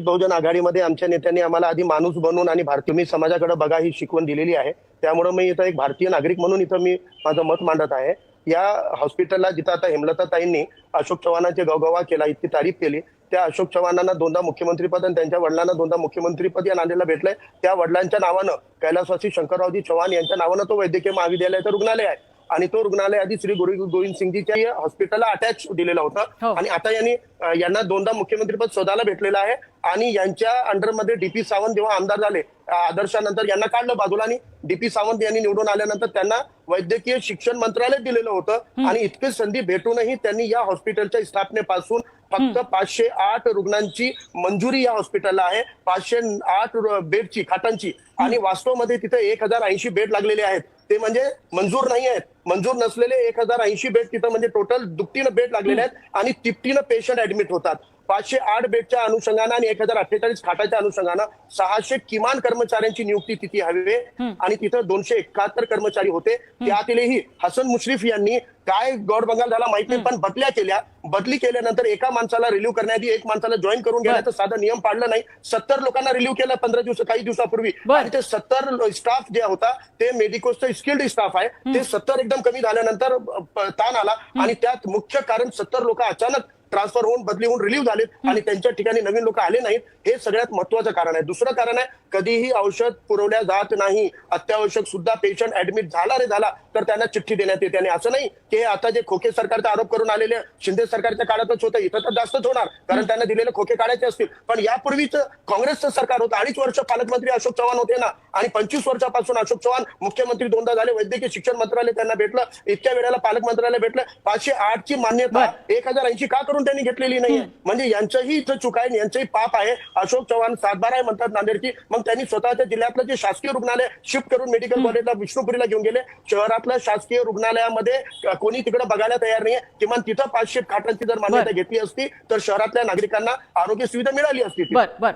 बहुजन आघाडीमध्ये आमच्या नेत्यांनी आम्हाला आधी माणूस बनून आणि भारतीय समाजाकडे बघा ही शिकवण दिलेली आहे. त्यामुळे मी इथं एक भारतीय नागरिक म्हणून इथं मी माझं मत मांडत आहे. या हॉस्पिटलला जिथं आता हेमलता ताईंनी अशोक चव्हाणांचे गवगवा केला इतकी तारीफ केली. त्या अशोक चव्हाणांना दोनदा मुख्यमंत्रीपद आणि त्यांच्या वडिलांना दोनदा मुख्यमंत्रीपद या नांदेला भेटलंय. त्या वडिलांच्या नावानं कैलासवासी शंकररावजी चव्हाण यांच्या नावानं तो वैद्यकीय महाविद्यालयाचं रुग्णालय आहे. आणि तो रुग्णालय आधी श्री गुरु गोविंद सिंगजीच्या हॉस्पिटलला अटॅच दिलेला हो. होता आणि आता यांनी यांना दोनदा मुख्यमंत्रीपद शोधायला भेटलेलं आहे. आणि यांच्या अंडरमध्ये डीपी सावंत जेव्हा आमदार झाले आदर्शानंतर यांना काढलं बाजूला आणि डीपी सावंत यांनी निवडून आल्यानंतर त्यांना वैद्यकीय शिक्षण मंत्रालय दिलेलं होतं. आणि इतकी संधी भेटूनही त्यांनी या हॉस्पिटलच्या स्थापनेपासून फक्त पाचशे आठ रुग्णांची मंजुरी या हॉस्पिटलला आहे. पाचशे आठ बेडची खाटांची. आणि वास्तवमध्ये तिथे एक हजार ऐंशी बेड लागलेले आहेत. ते म्हणजे मंजूर नाही आहेत. मंजूर नसलेले एक हजार ऐंशी बेड तिथं म्हणजे टोटल दुपटीनं बेड लागलेले आहेत आणि तिपटीनं पेशंट ऍडमिट होतात. पाचशे आठ बेडच्या अनुषंगानं आणि एक हजार अठ्ठेचाळीस खाटाच्या अनुषंगानं सहाशे किमान कर्मचाऱ्यांची नियुक्ती तिथे हवी. आणि तिथं दोनशे एकाहत्तर कर्मचारी होते. त्यातीलही हसन मुश्रीफ यांनी काय गौड बंगाल झाला माहीत नाही पण बदल्या केल्या. बदली केल्यानंतर एका माणसाला रिलीव्ह करण्याआधी एक माणसाला जॉईन करून घेण्याचं साधा नियम पाडलं नाही. सत्तर लोकांना रिलीव्ह केलं पंधरा दिवस काही दिवसापूर्वी. आणि ते सत्तर स्टाफ जे होता ते मेडिकोचं स्किल्ड स्टाफ आहे. ते सत्तर एकदम कमी झाल्यानंतर ताण आला. आणि त्यात मुख्य कारण सत्तर लोक अचानक ट्रान्सफर होऊन बदली होऊन रिलीव्ह झालेत आणि त्यांच्या ठिकाणी नवीन लोक आले नाहीत हे सगळ्यात महत्वाचं कारण आहे. दुसरं कारण आहे कधीही औषध पुरवल्या जात नाही. अत्यावश्यक सुद्धा पेशंट ऍडमिट झाला रे झाला तर त्यांना चिठ्ठी देण्यात येते. आणि असं नाही की हे आता जे खोके सरकारचा आरोप करून आलेले शिंदे सरकारच्या काळातच होतं इथं तर जास्तच होणार कारण त्यांना दिलेले खोके काढायचे असतील. पण यापूर्वीच काँग्रेसचं सरकार होतं अडीच वर्ष पालकमंत्री अशोक चव्हाण होते ना आणि पंचवीस वर्षापासून अशोक चव्हाण मुख्यमंत्री दोनदा झाले वैद्यकीय शिक्षण मंत्रालय त्यांना भेटलं इतक्या वेळेला पालकमंत्र्याला भेटलं पाचशे आठ ची मान्यता एक हजार ऐंशी का करून त्यांनी घेतलेली नाहीये. म्हणजे यांचंही इथं चूक आहे यांचंही पाप आहे. अशोक चव्हाण सातबारा आहे म्हणतात नांदेडची. मग त्यांनी स्वतःच्या जिल्ह्यातलं जे शासकीय रुग्णालय शिफ्ट करून मेडिकल कॉलेजला विष्णुपुरीला घेऊन गेले. शहरातल्या शासकीय रुग्णालयामध्ये कोणी तिकडे बघायला तयार नाहीये. किमान तिथं पाचशे खाटांची जर मान्यता घेतली असती तर शहरातल्या नागरिकांना आरोग्य सुविधा मिळाली असती बर बर.